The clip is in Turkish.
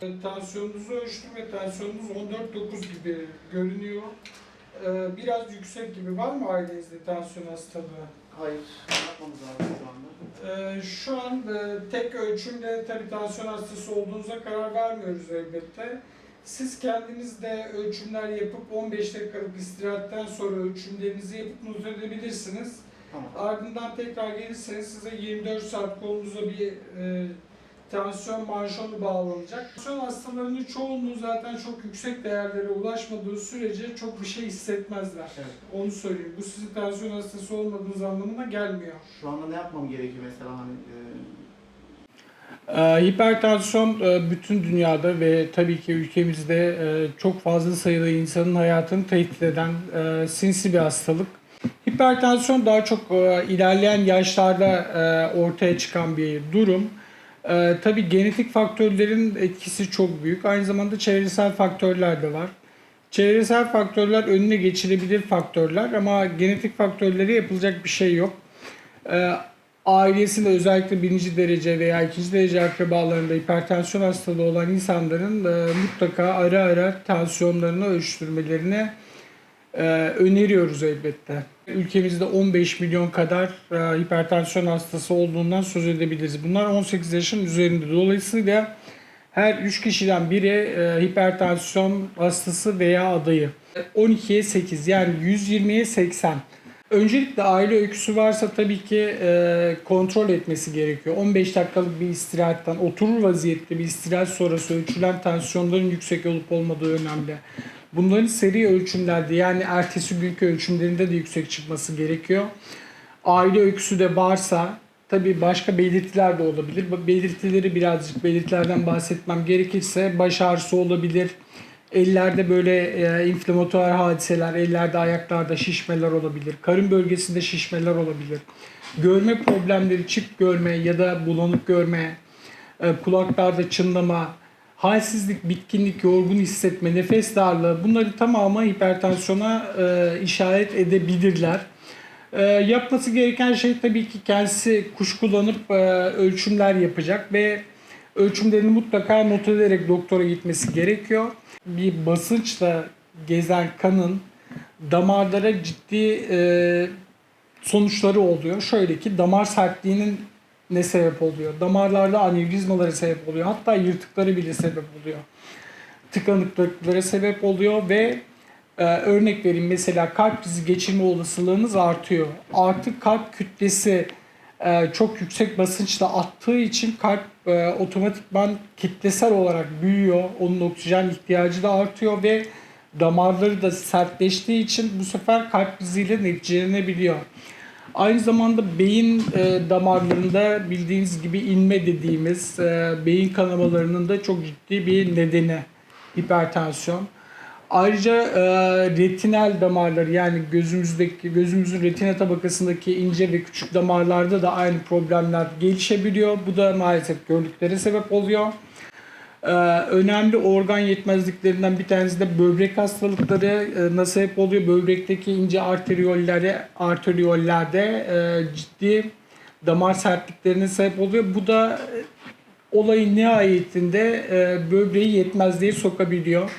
Tansiyonunuzu ölçtüm ve tansiyonunuz 14.9 gibi görünüyor. Ee, Biraz yüksek gibi. Var mı ailenizde tansiyon hastalığı? Hayır, yapmamız lazım şu anda. Ee, Şu an e, tek ölçümle tabii tansiyon hastası olduğunuza karar vermiyoruz elbette. Siz kendiniz de ölçümler yapıp 15 dakikalık istirahatten sonra ölçümlerinizi yapıp not edebilirsiniz. Tamam. Ardından tekrar gelirseniz size 24 saat kolunuza bir e, tansiyon manşonu bağlanacak. Tansiyon hastalarının çoğunluğu zaten çok yüksek değerlere ulaşmadığı sürece çok bir şey hissetmezler. Evet. Onu söyleyeyim. Bu sizin tansiyon hastası olmadığınız anlamına gelmiyor. Şu anda ne yapmam gerekiyor mesela hani e, Ee, Hipertansiyon e, bütün dünyada ve tabii ki ülkemizde e, çok fazla sayıda insanın hayatını tehdit eden e, sinsi bir hastalık. Hipertansiyon daha çok ilerleyen yaşlarda ortaya çıkan bir durum. E, Tabii genetik faktörlerin etkisi çok büyük. Aynı zamanda çevresel faktörler de var. Çevresel faktörler önüne geçilebilir faktörler ama genetik faktörlere yapılacak bir şey yok. Ee, ailesinde özellikle birinci derece veya ikinci derece akrabalarında hipertansiyon hastalığı olan insanların e, mutlaka ara ara tansiyonlarını ölçtürmelerini e, öneriyoruz elbette. Ülkemizde 15 milyon kadar e, hipertansiyon hastası olduğundan söz edebiliriz. Bunlar 18 yaşın üzerinde. Dolayısıyla her 3 kişiden biri e, hipertansiyon hastası veya adayı. 12'ye 8 yani 120'ye 80. Öncelikle aile öyküsü varsa tabii ki e, kontrol etmesi gerekiyor. 15 dakikalık bir istirahatten, oturur vaziyette bir istirahat sonrası ölçülen tansiyonların yüksek olup olmadığı önemli. Bunların seri ölçümlerde yani ertesi günkü ölçümlerinde de yüksek çıkması gerekiyor. Aile öyküsü de varsa tabii başka belirtiler de olabilir. Belirtileri birazcık belirtilerden bahsetmem gerekirse baş ağrısı olabilir. Ellerde böyle e, inflamatuar hadiseler, ellerde ayaklarda şişmeler olabilir. Karın bölgesinde şişmeler olabilir. Görme problemleri, çift görme ya da bulanık görme, e, kulaklarda çınlama, halsizlik, bitkinlik, yorgun hissetme, nefes darlığı bunları tamamı hipertansiyona e, işaret edebilirler. E, yapması gereken şey tabii ki kendisi kuş kullanıp e, ölçümler yapacak ve ölçümlerini mutlaka not ederek doktora gitmesi gerekiyor. Bir basınçla gezen kanın damarlara ciddi e, sonuçları oluyor. Şöyle ki damar sertliğinin ne sebep oluyor? Damarlarda anevrizmalara sebep oluyor. Hatta yırtıkları bile sebep oluyor. Tıkanıklıklara sebep oluyor ve e, örnek vereyim mesela kalp krizi geçirme olasılığınız artıyor. Artık kalp kütlesi e, çok yüksek basınçla attığı için kalp e, otomatikman kitlesel olarak büyüyor. Onun oksijen ihtiyacı da artıyor ve damarları da sertleştiği için bu sefer kalp kriziyle neticelenebiliyor. Aynı zamanda beyin e, damarlarında bildiğiniz gibi inme dediğimiz e, beyin kanamalarının da çok ciddi bir nedeni hipertansiyon. Ayrıca e, retinal damarları yani gözümüzdeki gözümüzün retina tabakasındaki ince ve küçük damarlarda da aynı problemler gelişebiliyor. Bu da maalesef körlüklere sebep oluyor. Ee, önemli organ yetmezliklerinden bir tanesi de böbrek hastalıkları e, nasıl sebep oluyor? Böbrekteki ince arteriollere, arteriollerde e, ciddi damar sertliklerine sebep oluyor. Bu da e, olayın nihayetinde böbreği yetmezliğe sokabiliyor.